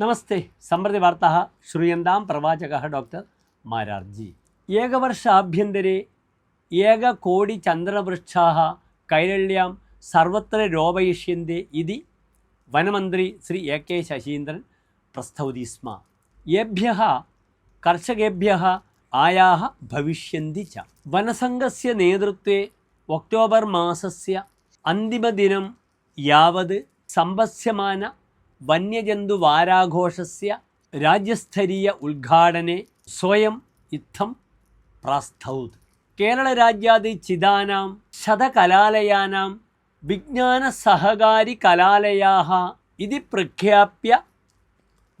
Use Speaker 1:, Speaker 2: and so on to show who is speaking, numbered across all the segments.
Speaker 1: നമസ്തേ. സമൃദ്ധി വാർത്ത ശ്രൂയന്താം പ്രവാചക ഡോക്ടർ മാരാർജി. ഏകവർഷാഭ്യന്തരെ ഏകകോടി ചന്ദ്രവൃക്ഷാ കൈരള്യാം സർവത്ര രോപയിഷ്യന്തെ ഇതി വനമന്ത്രി ശ്രീ എ കെ ശശീന്ദ്രൻ പ്രസ്തൗതി സ്മ ഏഭ്യ കർഷകേഭ്യ ആയാ ഭവിഷ്യന്തി ച. വനസംഘസ്യ നേതൃത്വേ ഒക്ടോബർ മാസസ്യ അന്തിമദിനം യാവത് സംവസ്യമാന വന്യജന്തുവാരാഘോഷസ്യ രാജ്യസ്ഥരീയ ഉദ്ഘാടനെ സ്വയം ഇത്തം പ്രാസ്തൗത്. കേരളരാജ്യാത് ചിതാനാം ശതകലാലയാനാം വിജ്ഞാനസഹകാരി കലാലയാः ഇതി പ്രഖ്യാപ്യ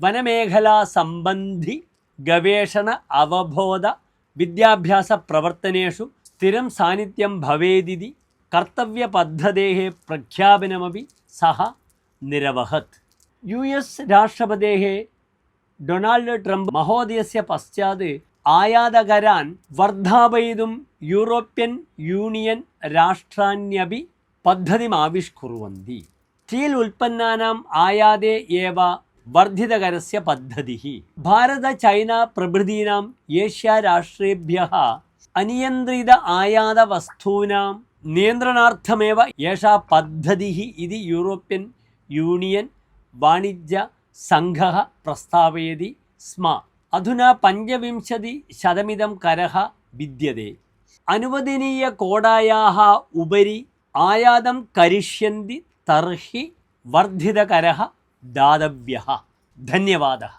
Speaker 1: വനമേഖലാ സംബന്ധി ഗവേഷണ അവബോധ വിദ്യാഭ്യാസ പ്രവർത്തനേഷു സ്ഥിരം സാന്നിധ്യം ഭവേദിതി കർത്തവ്യപദ്ധതേः പ്രഖ്യാപനമപി സഹ നിരവഹത്. യു എസ് രാഷ്ട്രപതേഹെ ഡൊണാൾഡ് ട്രംപ് മഹോദയസ്യ പശ്ചാത്ത് ആയാതകരാൻ വർദ്ധാപയിതും യൂറോപ്യൻ യൂണിയൻ രാഷ്ട്രാണ്യപി പദ്ധതിമാവിഷ്കുറുവന്തി സ്റ്റീൽ ഉൽപ്പന്നാനാം ആയാതെ ഏവ വർദ്ധിതകരസ്യ പദ്ധതി ഭാരത ചൈന പ്രഭൃതീനാം ഏഷ്യ രാഷ്ട്രേഭ്യ അനിയന്ത്രിത ആയാത വസ്തൂനാം നിയന്ത്രണാർത്ഥമേവ ഏഷാ പദ്ധതി ഇത് യൂറോപ്യൻ യൂണിയൻ വാണിജ്യ സംഘ പ്രസ്താവയതി സ്മ. അധുന പഞ്ചവിംശതി ശതമിതം കരः വിദ്യത്തെ അനുവദനീയകോടായാः ഉപരി ആയാതം കരിഷ്യന്തി തർഹി വർദ്ധിതകരഹ ദാതവ്യ ധന്യവാദः.